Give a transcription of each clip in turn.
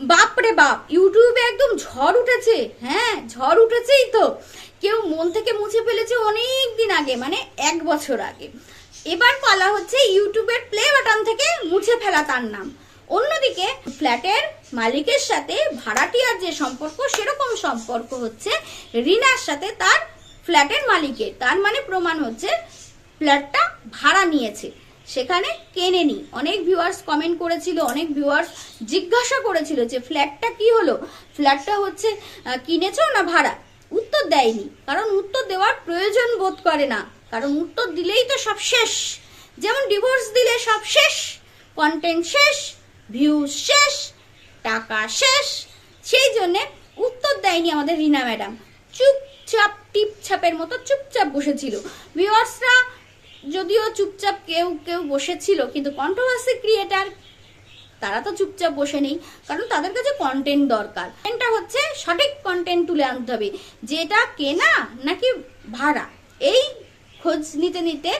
বাপরে বাপ, ইউটিউবে একদম ঝড় উঠেছে। হ্যাঁ ঝড় উঠেছেই তো। কেউ মন থেকে মুছে ফেলেছে অনেক দিন আগে মানে এক বছর আগে। এবার পালা হচ্ছে ইউটিউবের প্লে বাটন থেকে মুছে ফেলা তার নাম। অন্যদিকে ফ্ল্যাটের মালিকের সাথে ভাড়াটিয়ার যে সম্পর্ক, সেরকম সম্পর্ক হচ্ছে রিনার সাথে তার ফ্ল্যাটের মালিকের। তার মানে প্রমাণ হচ্ছে ফ্ল্যাটটা ভাড়া নিয়েছে। সেখানে কেনেনি অনেক ভিউয়ার্স কমেন্ট করেছিল, অনেক ভিউয়ার্স জিজ্ঞাসা করেছিল যে ফ্ল্যাটটা কি হলো? ফ্ল্যাটটা হচ্ছে কিনেছো না ভাড়া? উত্তর দেয়নি, কারণ উত্তর দেওয়ার প্রয়োজন বোধ করে না। কারণ উত্তর দিলেই তো সব শেষ। যেমন ডিভোর্স দিলে সব শেষ কন্টেন্ট শেষ ভিউজ শেষ, টাকা শেষ। সেই জন্যে উত্তর দেয়নি আমাদের রিনা ম্যাডাম। চুপচাপ, টিপছাপের মতো চুপচাপ বসেছিল। ভিউয়ার্সরা যদিও চুপচাপ কেউ কেউ বসেছিল, কিন্তু কন্ট্রোভার্সি ক্রিয়েটার তারা তো চুপচাপ বসে নেই, কারণ তাদের কাছে কন্টেন্ট দরকার। এটা হচ্ছে সঠিক কন্টেন্ট তুলে আনতে হবে, যেটা কেনা নাকি ভাড়া। এই খোঁজ নিতে নিতে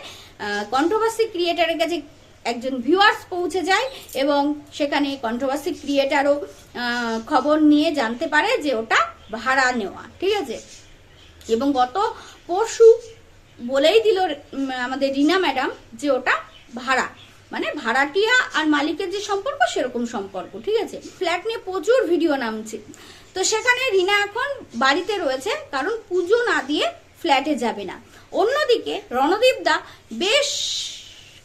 কন্ট্রোভার্সি ক্রিয়েটারের কাছে একজন ভিউয়ার্স পৌঁছে যায় এবং সেখানে কন্ট্রোভার্সি ক্রিয়েটারও খবর নিয়ে জানতে পারে যে ওটা ভাড়া নেওয়া, ঠিক আছে? এবং গত পরশু বলেই দিল আমাদের রিনা ম্যাডাম যে ওটা ভাড়া। মানে ভাড়াটিয়া আর মালিকের যে সম্পর্ক, সেরকম সম্পর্ক, ঠিক আছে? ফ্ল্যাট নিয়ে প্রচুর ভিডিও নামছে। তো সেখানে রিনা এখন বাড়িতে রয়েছে, কারণ পুজো না দিয়ে ফ্ল্যাটে যাবে না। অন্যদিকে রণদীপ দা বেশ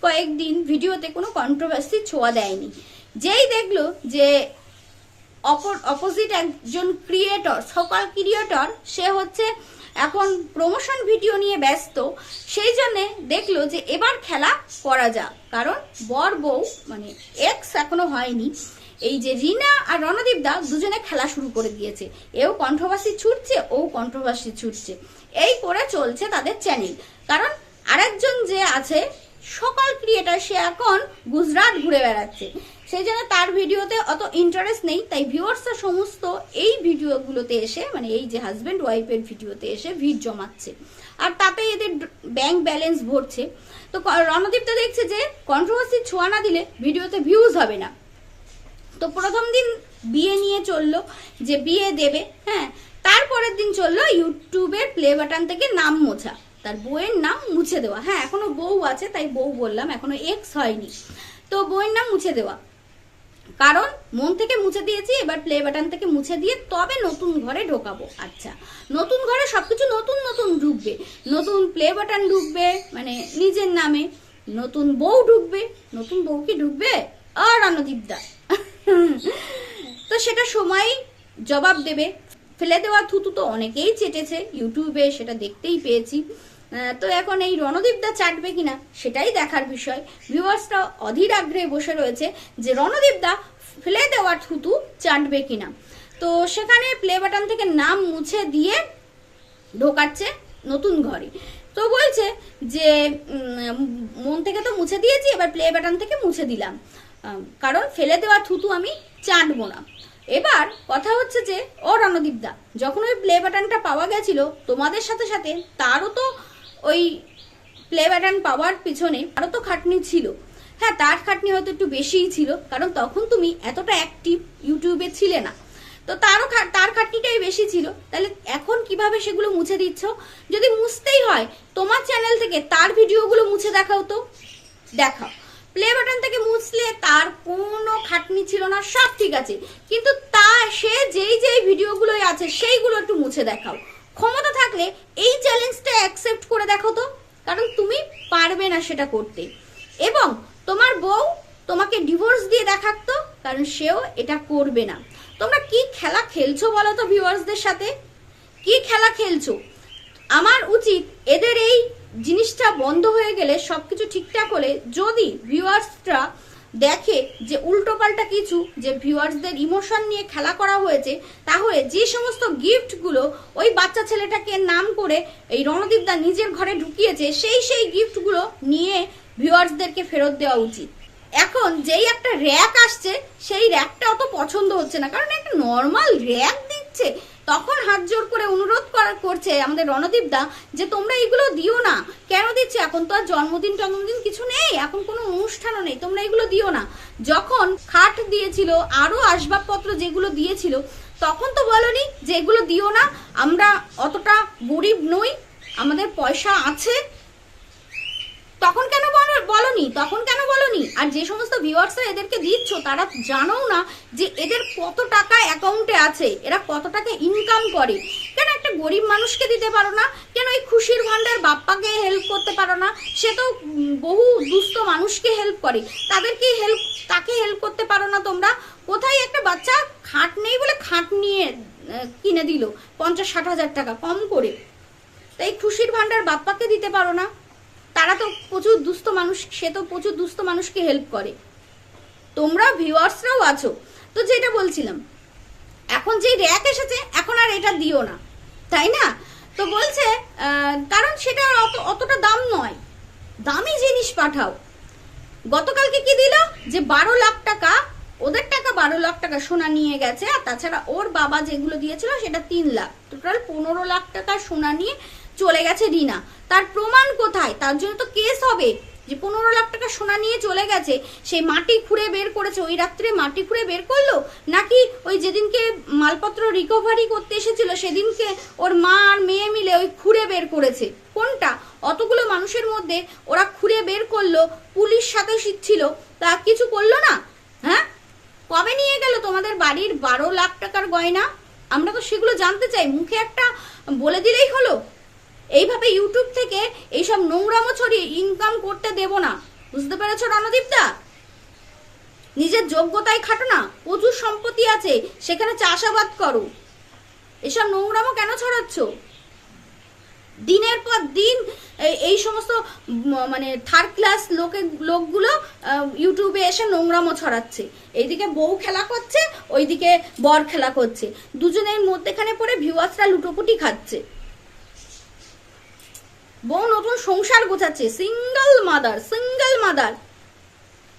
কয়েকদিন ভিডিওতে কোনো কন্ট্রোভার্সি ছোঁয়া দেয়নি। যেই দেখল যে অপোজিট একজন ক্রিয়েটর সকাল ক্রিয়েটর সে হচ্ছে এখন প্রমোশন ভিডিও নিয়ে ব্যস্ত, সেই জন্যে দেখল যে এবার খেলা করা যাক। কারণ বর বউ মানে এক্স এখনও হয়নি। এই যে রিনা আর রণদীপ দা দুজনে খেলা শুরু করে দিয়েছে। এও কন্ট্রোভার্সি ছুটছে, ও কন্ট্রোভার্সি ছুটছে। এই করে চলছে তাদের চ্যানেল কারণ আরেকজন যে আছে, সকাল ক্রিয়েটার সে এখন গুজরাট ঘুরে বেড়াচ্ছে। সেই জন্য তার ভিডিওতে অত ইন্টারেস্ট নেই, তাই ভিউয়ার্সরা সমস্ত এই ভিডিওগুলোতে এসে মানে এই যে হাজব্যান্ড ওয়াইফের ভিডিওতে এসে ভিড় জমাচ্ছে। আর তাতে এদের ব্যাংক ব্যালেন্স ভরছে। তো রণদীপ তো দেখছে যে কন্ট্রোভার্সি ছোঁয়া না দিলে ভিডিওতে ভিউজ হবে না। তো প্রথম দিন বিয়ে নিয়ে চলল, যে বিয়ে দেবে হ্যাঁ। তারপরের দিন চলল ইউটিউবের প্লে বাটন থেকে নাম মোছা। তার বউয়ের নাম মুছে দেওয়া। হ্যাঁ এখনও বউ আছে, তাই বউ বললাম, এখনও এক্স হয়নি। তো বউয়ের নাম মুছে দেওয়া। কারণ মন থেকে মুছে দিয়েছি, এবার প্লে বাটন থেকে মুছে দিয়ে তবে নতুন ঘরে ঢোকাবো। আচ্ছা নতুন ঘরে সবকিছু নতুন নতুন ঢুকবে। নতুন প্লে বাটন ঢুকবে মানে নিজের নামে। নতুন বউ ঢুকবে, নতুন বউ কি ঢুকবে? আর রণদীপদা তো সেটা সময় জবাব দেবে। ফেলে দেওয়া থুতু তো অনেকেই চেটেছে, ইউটিউবে সেটা দেখতেই পেয়েছি। তো এখন এই রণদীপদা চাটবে কিনা সেটাই দেখার বিষয়। ভিউয়ার্সরা অধীর আগ্রহে বসে রয়েছে যে রণদীপদা ফেলে দেওয়া থুতু চাটবে কিনা। তো সেখানে প্লে বাটন থেকে নাম মুছে দিয়ে ঢোকাচ্ছে নতুন ঘরে তো বলছে যে মন থেকে তো মুছে দিয়েছি, এবার প্লে বাটন থেকে মুছে দিলাম। কারণ ফেলে দেওয়া থুতু আমি চাটবো না। এবার কথা হচ্ছে যে, ও রণদীপদা, যখন ওই প্লে বাটনটা পাওয়া গেছিল, তোমাদের সাথে সাথে তারও তো ওই প্লে বাটন পাওয়ার পিছনে আরও তো খাটনি ছিল। হ্যাঁ তার খাটনি হয়তো একটু বেশিই ছিল, কারণ তখন তুমি এতটা অ্যাক্টিভ ইউটিউবে ছিলে না। তো তারও তার খাটনিটাই বেশি ছিল। তাহলে এখন কীভাবে সেগুলো মুছে দিচ্ছ? যদি মুছতেই হয়, তোমার চ্যানেল থেকে তার ভিডিওগুলো মুছে দেখাও তো। দেখাও। প্লে বাটন থেকে মুছলে তার কোনো খাটনি ছিল না, সব ঠিক আছে। কিন্তু তা সে যেই যেই ভিডিওগুলোই আছে, সেইগুলো একটু মুছে দেখাও। ক্ষমতা থাকলে এই চ্যালেঞ্জটা অ্যাকসেপ্ট করে দেখো তো। কারণ তুমি পারবে না সেটা করতে। এবং তোমার বউ তোমাকে ডিভোর্স দিয়ে দেখাতো কারণ সেও এটা করবে না। তোমরা কি খেলা খেলছো বলো তো ভিউয়ার্সদের সাথে? কি খেলা খেলছো? আমার উচিত এদের এই জিনিসটা বন্ধ হয়ে গেলে সবকিছু ঠিকঠাক হলে যদি ভিউয়ার্সরা দেখে যে উল্টোপাল্টা কিছু যে ভিউয়ার্সদের ইমোশন নিয়ে খেলা করা হয়েছে, তাহলে যে সমস্ত গিফটগুলো ওই বাচ্চা ছেলেটাকে নাম করে এই রণদীপদা নিজের ঘরে ঢুকিয়েছে, সেই সেই গিফটগুলো নিয়ে ভিউয়ার্সদেরকে ফেরত দেওয়া উচিত। এখন যেই একটা র্যাক আসছে, সেই র্যাকটা অত পছন্দ হচ্ছে না, কারণ একটা নর্মাল র্যাক দিচ্ছে। তখন হাত জোর করে অনুরোধ করা- করছে আমাদের রণদীপ দা যে তোমরা এগুলো দিও না। কেন দিচ্ছে? এখন তো আর জন্মদিন টন্মদিন কিছু নেই। এখন কোনো অনুষ্ঠানও নেই। তোমরা এগুলো দিও না। যখন খাট দিয়েছিল আরও আসবাবপত্র যেগুলো দিয়েছিল, তখন তো বলনি যে এগুলো দিও না। আমরা অতটা গরিব নই। আমাদের পয়সা আছে। তখন কেন বল- বলনি? তখন কেন বলনি? আর যে সমস্ত ভিউয়ার্সরা এদেরকে দিচ্ছ, তারা জানো না যে এদের কত টাকা অ্যাকাউন্টে আছে, এরা কত টাকা ইনকাম করে। কেন একটা গরিব মানুষকে দিতে পারো না? কেন এই খুশির ভান্ডার বাপ্পাকে হেল্প করতে পারো না? সে তো বহু দুস্থ মানুষকে হেল্প করে। তাদেরকে হেল্প তাকে হেল্প করতে পারো না তোমরা? কোথায় একটা বাচ্চা খাট নেই বলে খাট নিয়ে কিনে দিল? পঞ্চাশ ষাট হাজার টাকা, কম করে। তাই খুশির ভান্ডার বাপ্পাকে দিতে পারো না? তারা তো প্রচুর দুস্থ মানুষ, সে তো প্রচুর দুস্থ মানুষকে হেল্প করে। তোমরা ভিউয়ার্সরাও আছো। তো যেটা বলছিলাম, এখন যে র্যাক এসেছে, এখন আর এটা দিও না। তাই না? তো বলছে কারণ সেটা অত অতটা দাম নয়। দামি জিনিস পাঠাও। গতকালকে কি দিল? যে বারো লাখ টাকা, ওদের টাকা বারো লাখ টাকা সোনা নিয়ে গেছে, আর তাছাড়া ওর বাবা যেগুলো দিয়েছিল, সেটা তিন লাখ। টোটাল পনেরো লাখ টাকা সোনা নিয়ে চলে গেছে রিনা। তার প্রমাণ কোথায়? তার জন্য তো কেস হবে। যে পনেরো লাখ টাকা সোনা নিয়ে চলে গেছে সেই মাটি খুঁড়ে বের করেছে। ওই রাত্রে মাটি খুঁড়ে বের করল? নাকি ওই যেদিনকে মালপত্র রিকভারি করতে এসেছিল, সেদিনকে ওর মা আর মেয়ে মিলে ওই খুঁড়ে বের করেছে? কোনটা? অতগুলো মানুষের মধ্যে ওরা খুঁড়ে বের করল, পুলিশ সাথে ছিল তা কিছু করল না? হ্যাঁ? কবে নিয়ে গেল তোমাদের বাড়ির বারো লাখ টাকার গয়না? আমরা তো সেগুলো জানতে চাই। মুখে একটা বলে দিলেই হলো। এইভাবে ইউটিউব থেকে এইসব নোংরামো ছড়িয়ে ইনকাম করতে দেব না। বুঝতে পেরেছ রণদীপ দা? নিজের যোগ্যতায় খাটো না, প্রচুর সম্পত্তি আছে, সেখানে চাষাবাদ করো। এসব নোংরামো কেন ছড়াচ্ছ? দিনের পর দিন এই- সমস্ত মানে থার্ড ক্লাস লোকের লোকগুলো ইউটিউবে এসে নোংরামো ছড়াচ্ছে। এইদিকে বউ খেলা করছে, ওইদিকে বর খেলা করছে। দুজনের মধ্যেখানে পড়ে ভিউয়ার্সরা লুটোপুটি খাচ্ছে। বউ নতুন সংসার গোছাচ্ছে। সিঙ্গেল মাদার সিঙ্গেল মাদার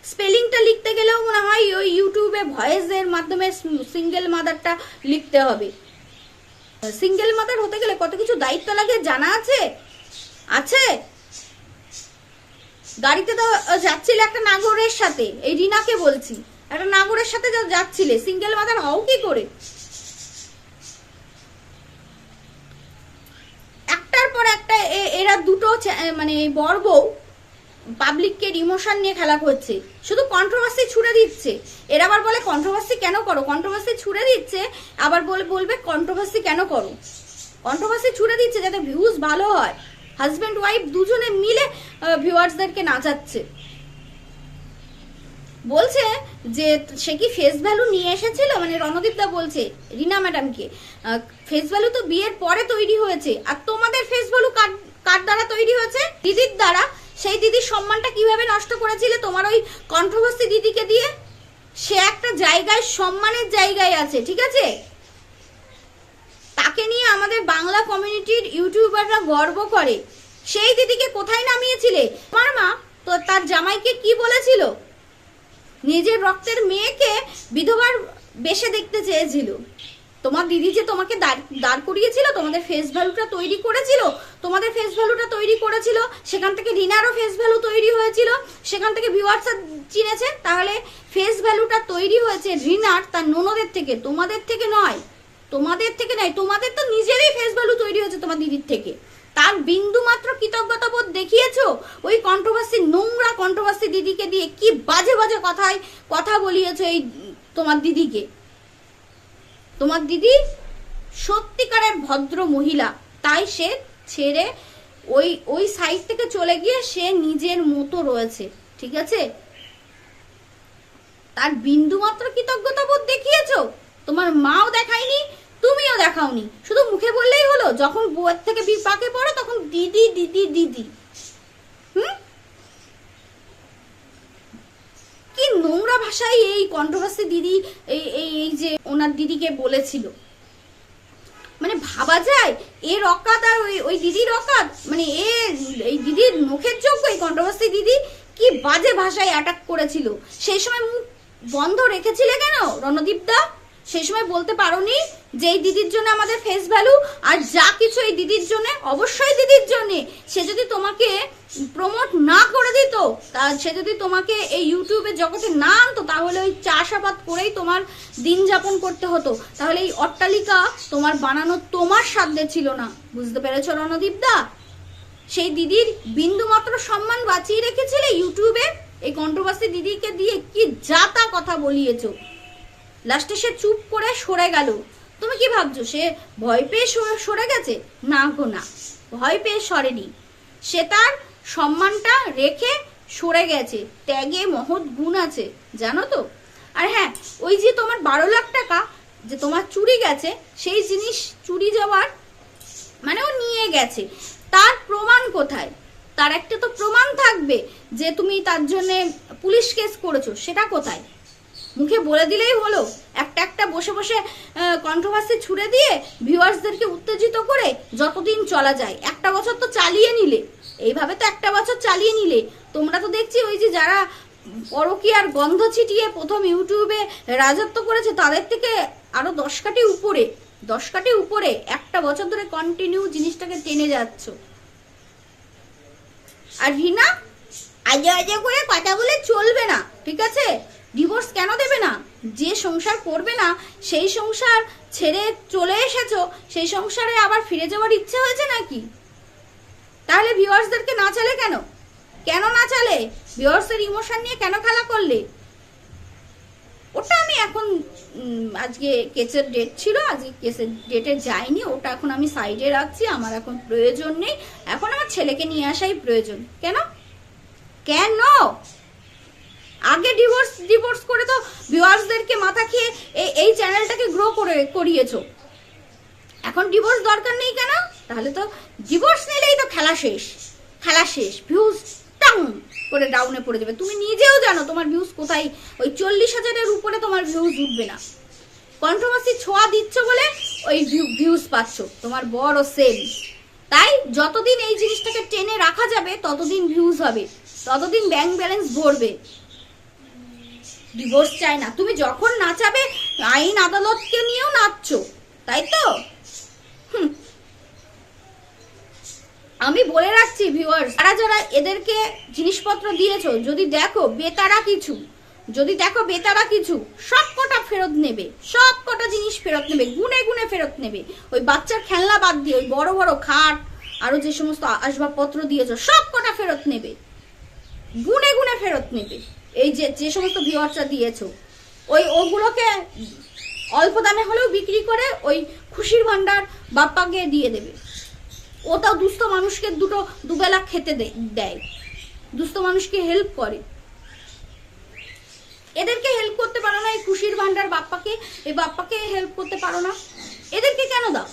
স্পেলিংটা লিখতে গেলেও মনে হয় ওই ইউটিউবে ভয়েসের মাধ্যমে সিঙ্গেল মাদারটা লিখতে হবে। সিঙ্গেল মাদার হতে গেলে কত কিছু দায়িত্ব লাগে জানা আছে? আছে? গাড়িতে তো যাচ্ছিলে একটা নাগরের সাথে। এই রিনাকে বলছি। একটা নাগরের সাথে যাচ্ছিলে। সিঙ্গেল মাদার হও কি করে? পর একটা এরা দুটো মানে বর বউ পাবলিককে ইমোশন নিয়ে খেলা করছে। শুধু কন্ট্রোভার্সি ছুড়ে দিচ্ছে। এরা আবার বলে কন্ট্রোভার্সি কেন করো? কন্ট্রোভার্সি ছুড়ে দিচ্ছে, আবার বলে, বলবে কন্ট্রোভার্সি কেন করো? কন্ট্রোভার্সি ছুড়ে দিচ্ছে যাতে ভিউজ ভালো হয়। হাজব্যান্ড ওয়াইফ দুজনে মিলে ভিউয়ার্সদেরকে নাচাচ্ছে। বলছে যে সে কি ফেস ভ্যালু নিয়ে এসেছিল? মানে রণদীপ দা বলছে, রিনা ম্যাডামকে ফেস ভ্যালু তো বিয়ের পরে তৈরি হয়েছে, আর তোমাদের ফেস ভ্যালু কার দ্বারা তৈরি হয়েছে? দিদির দ্বারা। সেই দিদির সম্মানটা কীভাবে নষ্ট করেছিলে তোমার ওই কন্ট্রোভার্সি দিদিকে দিয়ে? সে একটা জায়গায়, সম্মানের জায়গায় আছে, ঠিক আছে? তাকে নিয়ে আমাদের বাংলা কমিউনিটির ইউটিউবাররা গর্ব করে। সেই দিদিকে কোথায় নামিয়েছিলে? আমার মা তো তার জামাইকে কি বলেছিল? নিজের রক্তের মেয়েকে বিধবার বেশে দেখতে চেয়েছিল। তোমার দিদি যে তোমাকে দাঁড় করিয়েছিল, তোমাদের ফেস ভ্যালুটা তৈরি করেছিল, তোমাদের ফেস ভ্যালুটা তৈরি করেছিল, সেখান থেকে রিনারও ফেস ভ্যালু তৈরি হয়েছিল, সেখান থেকে ভিউয়ার্স চিনেছে, তাহলে ফেস ভ্যালুটা তৈরি হয়েছে রিনার তার ননদের থেকে, তোমাদের থেকে নয়। তোমাদের থেকে নয়, তোমাদের তো নিজেরই ফেস ভ্যালু তৈরি হয়েছে তোমার দিদির থেকে। তার বিন্দু মাত্র কৃতজ্ঞতা বোধ দেখিয়েছো? ওই কন্ট্রোভার্সি নোংরা কন্ট্রোভার্সি দিদিকে দিয়ে কি বাজে বাজে কথায় কথা বলিয়েছো এই তোমার দিদিকে? তোমার দিদি সত্যিকারের ভদ্র মহিলা। তাই সে ছেড়ে ওই ওই সাইড থেকে চলে গিয়ে সে নিজের মতো রয়েছে। ঠিক আছে? তার বিন্দু মাত্র কৃতজ্ঞতা বোধ দেখিয়েছো? তোমার মাও দেখায়নি তুমিও দেখাওনি। শুধু মুখে বললেই হলো, যখন বউয়ের থেকে বিপাকে পড়ো তখন দিদি দিদি দিদি। কি নোংরা ভাষায় এই কন্ট্রোভার্সি দিদি, এই এই যে ওনার দিদিকে বলেছিল। মানে ভাবা যায়, এর অকাত আর ওই ওই দিদির অকাত মানে এ, এই দিদির মুখের যোগ্য এই কন্ট্রোভার্সি দিদি কি বাজে ভাষায় অ্যাটাক করেছিল। সেই সময় মুখ বন্ধ রেখেছিলে কেন, রণদীপ দা? সেই সময় বলতে পারোনি যে এই দিদির জন্য আমাদের ফেস ভ্যালু আর যা কিছু এই দিদির জন্য, অবশ্যই দিদির জন্য। সে যদি তোমাকে প্রমোট না করে দিত, তা সে যদি তোমাকে এই ইউটিউবের জগতে না আনতো, তাহলে ওই চাষাবাদ করেই তোমার দিন যাপন করতে হতো। তাহলে এই অট্টালিকা তোমার বানানো তোমার সাধ্যে ছিল না। বুঝতে পেরেছ, রণদীপ দা? সেই দিদির বিন্দু মাত্র সম্মান বাঁচিয়ে রেখেছিলে ইউটিউবে এই কন্ট্রোভার্সি দিদিকে দিয়ে কি যা তা কথা বলিয়েছো? লাস্টে সে চুপ করে সরে গেল। তুমি কি ভাবছ, সে ভয় পেয়ে সরে- গেছে? না গো, না। ভয় পেয়ে সরেনি। সে তার সম্মানটা রেখে সরে গেছে। ত্যাগে মহৎ গুণ আছে, জানো তো? আর হ্যাঁ ওই যে তোমার বারো লাখ টাকা যে তোমার চুরি গেছে, সেই জিনিস চুরি যাওয়ার মানে ও নিয়ে গেছে। তার প্রমাণ কোথায়? তার একটা তো প্রমাণ থাকবে যে তুমি তার জন্য পুলিশ কেস করেছ, সেটা কোথায়? মুখে বলে দিলেই হলো। একটা একটা বসে বসে কন্ট্রোভার্সি ছুড়ে দিয়ে ভিউয়ার্সদেরকে উত্তেজিত করে যতদিন চলা যায়, একটা বছর তো চালিয়ে নিলে। এইভাবে তো একটা বছর চালিয়ে নিলে। তোমরা তো দেখছি ওই যে যারা পরকীয়ার গন্ধ ছিটিয়ে প্রথম ইউটিউবে রাজত্ব করেছে, তাদের থেকে আরও দশ কাটি উপরে, দশ কাটি উপরে একটা বছর ধরে কন্টিনিউ জিনিসটাকে টেনে যাচ্ছ। আর রিনা আজে আজে করে কথা বলে চলবে না, ঠিক আছে? ডিভোর্স কেন দেবে না? যে সংসার করবে না, সেই সংসার ছেড়ে চলে এসেছ, সেই সংসারে আবার ফিরে যাওয়ার ইচ্ছে হয়েছে নাকি? তাহলে ভিউয়ার্সদেরকে না চালে কেন? কেন না চালে? ভিউয়ার্সের ইমোশন নিয়ে কেন খেলা করলে? ওটা আমি এখন আজকে কেসের ডেট ছিল, আজকে কেসের ডেটে যাইনি, ওটা এখন আমি সাইডে রাখছি, আমার এখন প্রয়োজন নেই। এখন আমার ছেলেকে নিয়ে আসাই প্রয়োজন। কেন? কেন? আগে ডিভোর্স ডিভোর্স করে তো ভিউয়ার্সদেরকে মাথা খেয়ে এই এই চ্যানেলটাকে গ্রো করে, করিয়েছো। এখন ডিভোর্স দরকার নেই কেন? তাহলে তো ডিভোর্স নিলেই তো খেলা শেষ। খেলা শেষ। ভিউজ টাং করে ডাউনে পড়ে যাবে। তুমি নিজেও জানো তোমার ভিউজ কোথায়। ওই চল্লিশ হাজারের উপরে তোমার ভিউজ উঠবে না। কন্ট্রোভার্সি ছোঁয়া দিচ্ছ বলে ওই ভিউজ পাচ্ছ। তোমার বড় সেল তাই যতদিন এই জিনিসটাকে টেনে রাখা যাবে, ততদিন ভিউজ হবে। ততদিন ব্যাংক ব্যালেন্স ভরবে। ডিভোর্স চাই না। তুমি যখন নাচাবে, আইন আদালতকে নিয়েও নাচছো, তাই তো। আমি বলে রাখছি ভিউয়ার্স যারা যারা এদেরকে জিনিসপত্র দিয়েছ, যদি দেখো বেতারা কিছু, যদি দেখো বেতারা কিছু, সব কটা ফেরত নেবে, সব কটা জিনিস ফেরত নেবে, গুনে গুনে ফেরত নেবে। ওই বাচ্চার খেলনা বাদ দিয়ে, ওই বড় বড় খাট, আরও যে সমস্ত আসবাবপত্র দিয়েছ, সব কটা ফেরত নেবে। গুনে গুনে ফেরত নেবে। এই যে যে সমস্ত ভিউয়ার্সরা দিয়েছ, ওই ওগুলোকে অল্প দামে হলেও বিক্রি করে ওই খুশির ভান্ডার বাপ্পাকে দিয়ে দেবে। ওটাও দুস্থ মানুষকে দুটো, দুবেলা খেতে দেয়। দুস্থ মানুষকে হেল্প করে। এদেরকে হেল্প করতে পারো না এই খুশির ভান্ডার বাপ্পাকে, এই বাপ্পাকে হেল্প করতে পারো না। এদেরকে কেন দাও?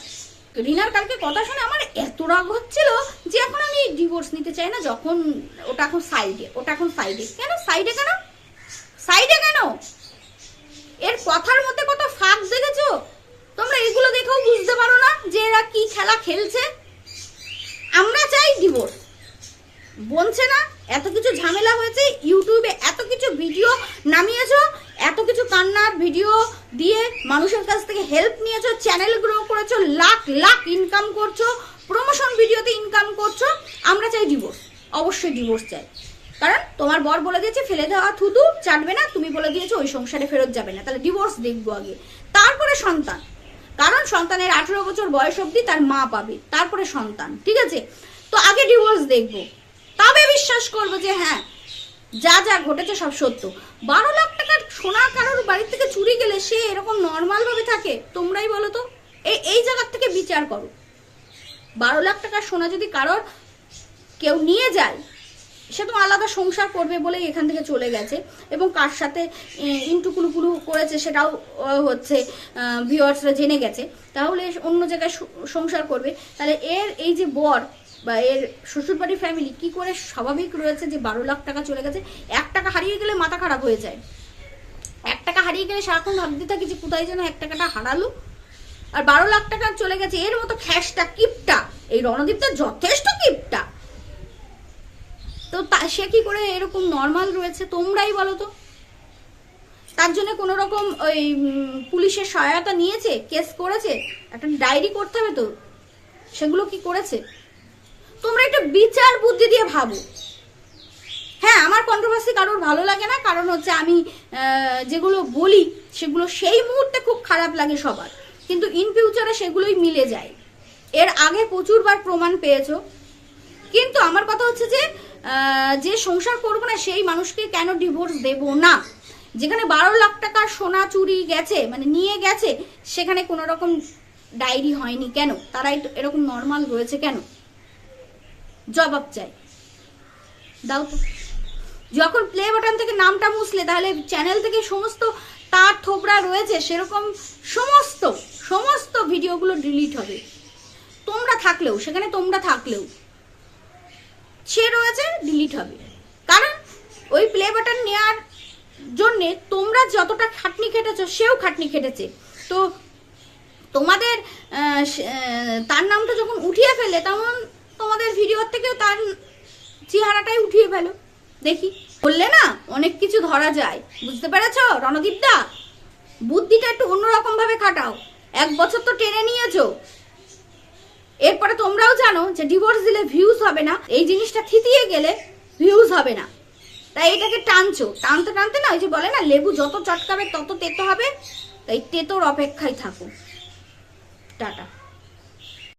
রিনার কালকে কথা শুনে আমার এত রাগ হচ্ছিল যে এখন আমি ডিভোর্স নিতে চাই না, যখন ওটা এখন সাইডে ওটা এখন সাইডে কেন? সাইডে কেন? সাইডে কেন? এর কথার মধ্যে কত ফাঁক দেখেছ? তোমরা এগুলো দেখেও বুঝতে পারো না যে এরা কি খেলা খেলছে। আমরা চাই ডিভোর্স বলছে না, এত কিছু ঝামেলা হয়েছে, ইউটিউবে এত কিছু ভিডিও নামিয়েছো এত কিছু কান্নার ভিডিও দিয়ে মানুষের কাছ থেকে হেল্প নিয়েছো চ্যানেল গ্রো করেছ, লাখ লাখ ইনকাম করছ প্রমোশন ভিডিওতে ইনকাম করছ, আমরা চাই ডিভোর্স অবশ্যই ডিভোর্স চাই। কারণ তোমার বর বলে দিয়েছে, ফেলে দেওয়া থুতু, চাটবে না, তুমি বলে দিয়েছ, ওই সংসারে ফেরত যাবে না। তাহলে ডিভোর্স দেখব আগে। তারপরে সন্তান। কারণ সন্তানের আঠেরো বছর বয়স অবধি তার মা পাবে। তারপরে সন্তান, ঠিক আছে? তো আগে ডিভোর্স দেখব। তবে বিশ্বাস করব যে হ্যাঁ যা যা ঘটেছে সব সত্য। বারো লাখ টাকার সোনা কারোর বাড়ি থেকে চুরি গেলে সে এরকম নর্মাল ভাবে থাকে, তোমরাই বলো তো? এই এই জায়গার থেকে বিচার করো। বারো লাখ টাকার সোনা যদি কারোর কেউ নিয়ে যায়, সে তো আলাদা সংসার করবে বলেই এখান থেকে চলে গেছে এবং কার সাথে ইন্টুকুলুকুলু করেছে সেটাও হচ্ছে ভিউয়ার্সরা জেনে গেছে। তাহলে অন্য জায়গায় সংসার করবে। তাহলে এর এই যে বর বা এর শ্বশুরবাড়ির ফ্যামিলি কি করে স্বাভাবিক রয়েছে যে বারো লাখ টাকা চলে গেছে, এক টাকা হারিয়ে গেলে মাথা খারাপ হয়ে যায়। এক টাকা হারিয়ে গেলে সারাক্ষণ ভাবতে থাকি যে কোথায় যেন এক টাকাটা হারালো। আর বারো লাখ টাকা চলে গেছে, এর মতো খ্যাসটা কিপটা? এই রণদীপটা যথেষ্ট কিপটা। তো তা, সে কি করে এরকম নর্মাল রয়েছে, তোমরাই বলো তো। তার জন্য কোনো রকম ওই পুলিশের সহায়তা নিয়েছে কেস করেছে? একটা ডায়েরি করতে হবে তো। সেগুলো কি করেছে? তোমরা একটা বিচার বুদ্ধি দিয়ে ভাবো। হ্যাঁ আমার কন্ট্রোভার্সি কারোর ভালো লাগে না, কারণ হচ্ছে আমি যেগুলো বলি, সেগুলো সেই মুহূর্তে খুব খারাপ লাগে সবার। কিন্তু ইন ফিউচারে সেগুলোই মিলে যায়। এর আগে প্রচুরবার প্রমাণ পেয়েছ। কিন্তু আমার কথা হচ্ছে যে যে সংসার করব না, সেই মানুষকে কেন ডিভোর্স দেব না? যেখানে বারো লাখ টাকার সোনা চুরি গেছে মানে নিয়ে গেছে, সেখানে কোনো রকম ডায়েরি হয়নি কেন? তারা এরকম নর্মাল রয়েছে কেন? জবাব চাই। দাও তো। যখন প্লে বাটন থেকে নামটা মুছলে, তাহলে চ্যানেল থেকে সমস্ত তার থোবড়া রয়েছে, সেরকম সমস্ত সমস্ত ভিডিওগুলো ডিলিট হবে। তোমরা থাকলেও, সেখানে তোমরা থাকলেও, সে রয়েছে ডিলিট হবে। কারণ ওই প্লে বাটন নেওয়ার জন্যে তোমরা যতটা খাটনি খেটেছো, সেও খাটনি খেটেছে। তো তোমাদের তার নামটা যখন উঠিয়ে ফেলে তখন তোমাদের ভিডিওর থেকেও তার চেহারাটাই উঠিয়ে ফেলো। দেখি। বললে না, অনেক কিছু ধরা যায়। বুঝতে পেরেছ? রণদীপ দা বুদ্ধিটা একটু অন্যরকম ভাবে খাটাও। এক বছর তো টেনে নিয়েছো। এরপরে তোমরাও জানো যে ডিভোর্স দিলে ভিউজ হবে না। এই জিনিসটা থিতিয়ে গেলে ভিউজ হবে না। তাই এটাকে টানছো। টানতে টানতে না, ওই যে বলে না, লেবু যত চটকাবে তত তেতো হবে। তাই তেতোর অপেক্ষায় থাকো। টাটা।